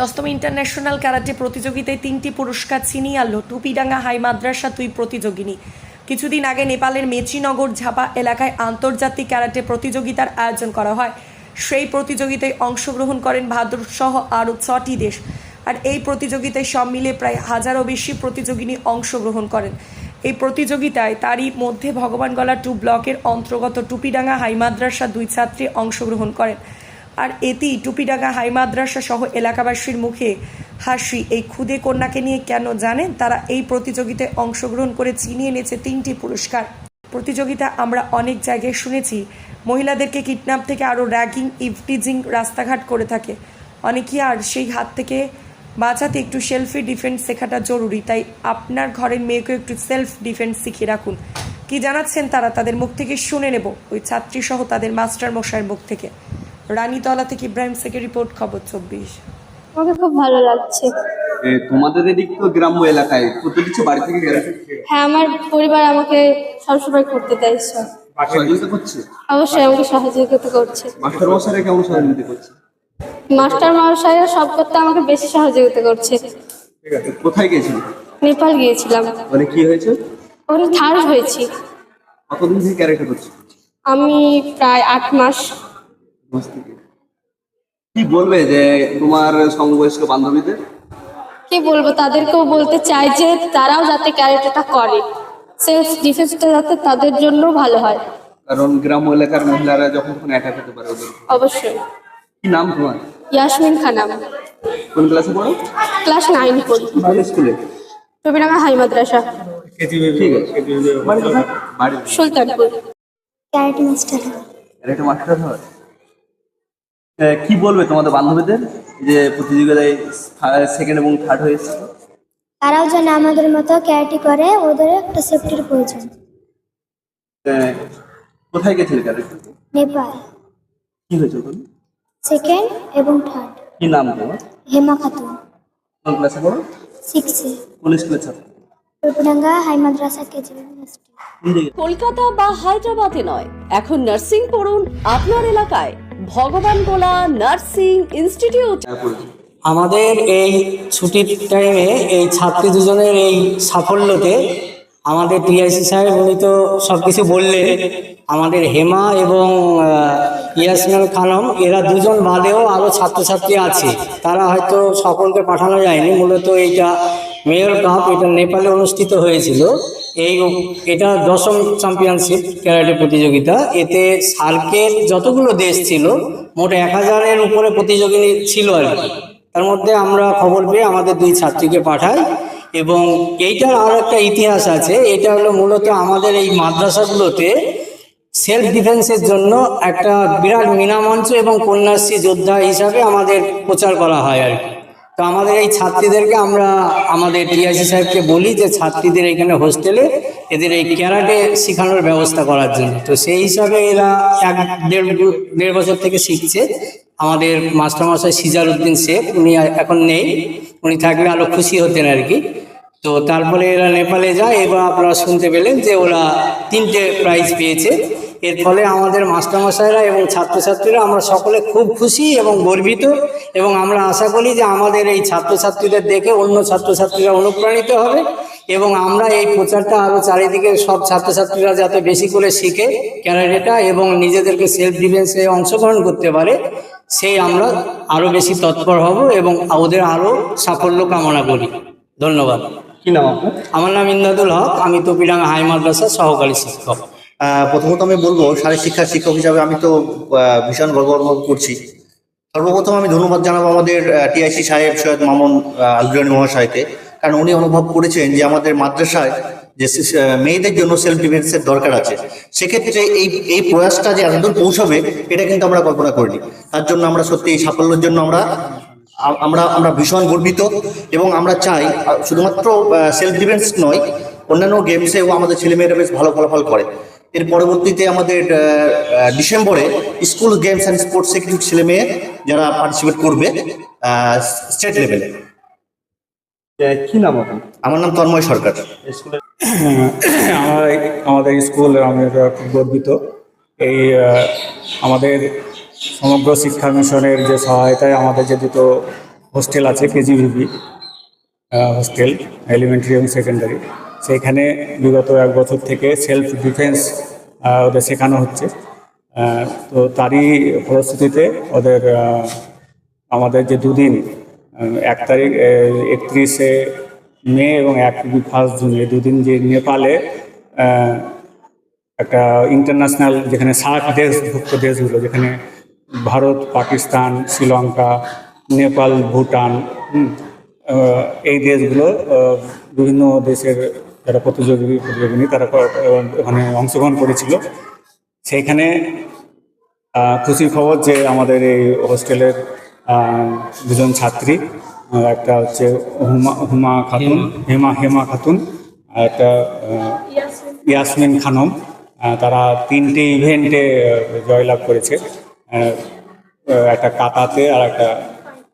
দশতম international karate প্রতিযোগিতায় তিনটি পুরস্কার ছিনিয়ে আনলো টুপিডাঙ্গা হাই মাদ্রাসা দুই প্রতিযোগিনী। কিছুদিন আগে নেপালের মেচিনগর ঝাপা এলাকায় আন্তর্জাতিক ক্যারাটে প্রতিযোগিতার আয়োজন করা হয়। সেই প্রতিযোগিতায় অংশগ্রহণ করেন ভারত সহ আরও ছটি দেশ। আর এই প্রতিযোগিতায় সব মিলে প্রায় হাজারও বেশি প্রতিযোগিনী অংশগ্রহণ করেন। এই প্রতিযোগিতায় তারই মধ্যে ভগবানগলা টু ব্লকের অন্তর্গত টুপিডাঙ্গা হাই মাদ্রাসা দুই ছাত্রী অংশগ্রহণ করেন। আর এতেই টুপিডাঙ্গা হাই মাদ্রাসা সহ এলাকাবাসীর মুখে হাসি। এই খুদে কন্যাকে নিয়ে কেন জানেন? তারা এই প্রতিযোগিতায় অংশগ্রহণ করে চিনিয়ে এনেছে তিনটি পুরস্কার। প্রতিযোগিতা আমরা অনেক জায়গায় শুনেছি। মহিলাদেরকে কিডন্যাপ থেকে আরও র্যাগিং ইভটিজিং রাস্তাঘাট করে থাকে। অনেকেই আর সেই হাত থেকে বাঁচাতে একটু সেলফি ডিফেন্স শেখাটা জরুরি। তাই আপনার ঘরের মেয়েকে একটু সেলফ ডিফেন্স শিখিয়ে রাখুন। কি জানাচ্ছেন তারা? তাদের মুখ থেকে শুনে নেব। ওই ছাত্রী সহ তাদের মাস্টার মশাইয়ের মুখ থেকে। রানীতলা থেকে ইব্রাহিম শেখের রিপোর্ট খবর চব্বিশ। আমাকে খুব ভালো লাগছে। এ, তোমাদের এদিক তো গ্রাম্য এলাকায় কত কিছু বাড়ি থেকে হ্যাঁ আমার পরিবার আমাকে সবসময় করতে দেয় সব সহযোগিতা করছে? অবশ্যই আমাকে সহযোগিতা করছে। মাস্টার মশাইরা কেমন সহযোগিতা করছে? মাস্টার মহাশয়রা সব করতে আমাকে বেশি সহযোগিতা করছে। ঠিক আছে কোথায় গেছিল নেপাল গিয়েছিলাম। মানে কি হয়েছে? ওখানে থার্ড হয়েছি। কতদিন থেকে ক্যারেক্টার করছে? আমি প্রায় আট মাস। কি বলবে যে তোমার সমবয়স্ক বান্ধবীদের? কি বলব তাদেরকেও বলতে চাই যে তারাও যাতে ক্যারেক্টারটা করে। সেলফ ডিফেন্সটা যাতে তাদের জন্য ভালো হয়। কারণ গ্রাম্য এলাকার মহিলারা যখন তখন অ্যাটাক হতে পারে ওদের। অবশ্যই। কি নাম তোমার? ইয়াসমিন খানাম কোন ক্লাসে পড়ো? ক্লাস নাইন পড়ি। কোন স্কুলে? রবিনাগা হাই মাদ্রাসা। ঠিক আছে। বাড়ি সুলতানপুর। ক্যারেটে মাস্টার। মাস্টার হয়? কি বলবে তোমাদের বান্ধবীদের? যে প্রতিযোগিতায় সেকেন্ড এবং থার্ড হয়েছে তারাও যেন আমাদের মতো ক্যারেটি করে ওদের একটা সেফটির প্রয়োজন। কোথায় গেছিলে ক্যারেক্টার নেপাল। কি হয়েছে ওখানে? সেকেন্ড এবং থার্ড কি নাম তোমার? হেমা খাতুন। কোন ক্লাসে পড়ো? সিক্সে কোন স্কুলের ছাত্র? রূপডাঙ্গা হাই মাদ্রাসা কেজি কলকাতা বা হায়দ্রাবাদে নয়। এখন নার্সিং পড়ুন আপনার এলাকায়। ভগবান গোলা নার্সিং ইনস্টিটিউট। আমাদের এই ছুটির টাইমে এই ছাত্রী দুজনের এই সাফল্যতে আমাদের টিআইসি সাহেব উনি তো সব কিছু বললেন। আমাদের হেমা এবং ইয়াসমিন খানম, এরা দুজন বাদেও আরও ছাত্রছাত্রী আছে। তারা হয়তো সকলকে পাঠানো যায়নি, মূলত এইটা মেয়র কাপ এটা নেপালে অনুষ্ঠিত হয়েছিল। এই এটা দশম চ্যাম্পিয়নশিপ ক্যারাটে প্রতিযোগিতা। এতে সার্কের যতগুলো দেশ ছিল, মোট এক হাজারের উপরে প্রতিযোগিনী ছিল আর তার মধ্যে আমরা খবর পেয়ে আমাদের দুই ছাত্রীকে পাঠাই এবং এইটার আর একটা ইতিহাস আছে। এটা হলো মূলত আমাদের এই মাদ্রাসাগুলোতে সেলফ ডিফেন্সের জন্য একটা বিরাট মিনামঞ্চ এবং কন্যাশ্রী যোদ্ধা হিসাবে আমাদের প্রচার করা হয় আর কি। তো আমাদের এই ছাত্রীদেরকে আমরা আমাদের টিআইসি সাহেবকে বলি যে ছাত্রীদের এখানে হোস্টেলে এদের এই ক্যারাটে শেখানোর ব্যবস্থা করার জন্য। তো সেই হিসাবে এরা এক দেড় দেড় বছর থেকে শিখছে। আমাদের মাস্টারমশাই সিজার উদ্দিন শেখ, উনি এখন নেই। উনি থাকলে আরও খুশি হতেন আর কি। তো তারপরে এরা নেপালে যায় এবার আপনারা শুনতে পেলেন যে ওরা তিনটে প্রাইজ পেয়েছে। এর ফলে আমাদের মাস্টারমশাইরা এবং ছাত্রছাত্রীরা আমরা সকলে খুব খুশি এবং গর্বিত এবং আমরা আশা করি যে আমাদের এই ছাত্রছাত্রীদের দেখে অন্য ছাত্রছাত্রীরা অনুপ্রাণিত হবে এবং আমরা এই প্রচারটা আরও চারিদিকে সব ছাত্রছাত্রীরা যাতে বেশি করে শিখে ক্যারাটেটা এবং নিজেদেরকে সেলফ ডিফেন্সে অংশগ্রহণ করতে পারে সেই আমরা আরও বেশি তৎপর হব এবং ওদের আরও সাফল্য কামনা করি। ধন্যবাদ। কি নাম আপনার? আমার নাম ইন্দাদুল হক আমি তোপিডাঙ্গা হাই মাদ্রাসার সহকারী শিক্ষক। প্রথমত আমি বলব শারীর শিক্ষা শিক্ষক হিসাবে আমি তো ভীষণ গর্ব অনুভব করছি। সর্বপ্রথম আমি ধন্যবাদ জানাব আমাদের টিআইসি সাহেব সৈয়দ মামুন আলগুরানি মহাশয়কে। কারণ উনি অনুভব করেছেন যে আমাদের মাদ্রাসায় যে মেয়েদের জন্য সেলফ ডিফেন্সের দরকার আছে। সেক্ষেত্রে এই এই প্রয়াসটা যে এতদূর পৌঁছবে, এটা কিন্তু আমরা কল্পনা করিনি। তার জন্য আমরা সত্যি এই সাফল্যের জন্য আমরা আমরা আমরা ভীষণ গর্বিত এবং আমরা চাই শুধুমাত্র সেলফ ডিফেন্স নয়, অন্যান্য গেমসেও আমাদের ছেলেমেয়েরা বেশ ভালো ফলাফল করে। এর পরবর্তীতে আমাদের ডিসেম্বরে স্কুল গেমস অ্যান্ড স্পোর্টসে কিছু ছেলে মেয়ে যারা পার্টিসিপেট করবে স্টেট লেভেলে কি নাম আপনার? আমার নাম তন্ময় সরকার। আমার আমাদের স্কুল আমরা খুব গর্বিত। এই আমাদের সমগ্র শিক্ষা মিশনের যে সহায়তায় আমাদের যে দুটো হোস্টেল আছে কেজিভিবি হোস্টেল এলিমেন্টারি এবং সেকেন্ডারি সেইখানে বিগত এক বছর থেকে সেলফ ডিফেন্স ওদের শেখানো হচ্ছে। তো তারই ফলশ্রুতিতে ওদের আমাদের যে দুদিন এক তারিখ একত্রিশে মে এবং এক ফার্স্ট জুন, এই দুদিন যে নেপালে একটা ইন্টারন্যাশনাল যেখানে সার্ক দেশভুক্ত দেশগুলো যেখানে ভারত, পাকিস্তান, শ্রীলঙ্কা, নেপাল, ভুটান এই দেশগুলো বিভিন্ন দেশের যারা প্রতিযোগী প্রতিযোগিনী তারা ওখানে অংশগ্রহণ করেছিল। সেইখানে খুশির খবর যে আমাদের এই হোস্টেলের দুজন ছাত্রী একটা হচ্ছে হুমা হুমা খাতুন হেমা। হেমা খাতুন আর একটা ইয়াসমিন খানম। তারা তিনটে ইভেন্টে জয়লাভ করেছে। একটা কাতাতে আর একটা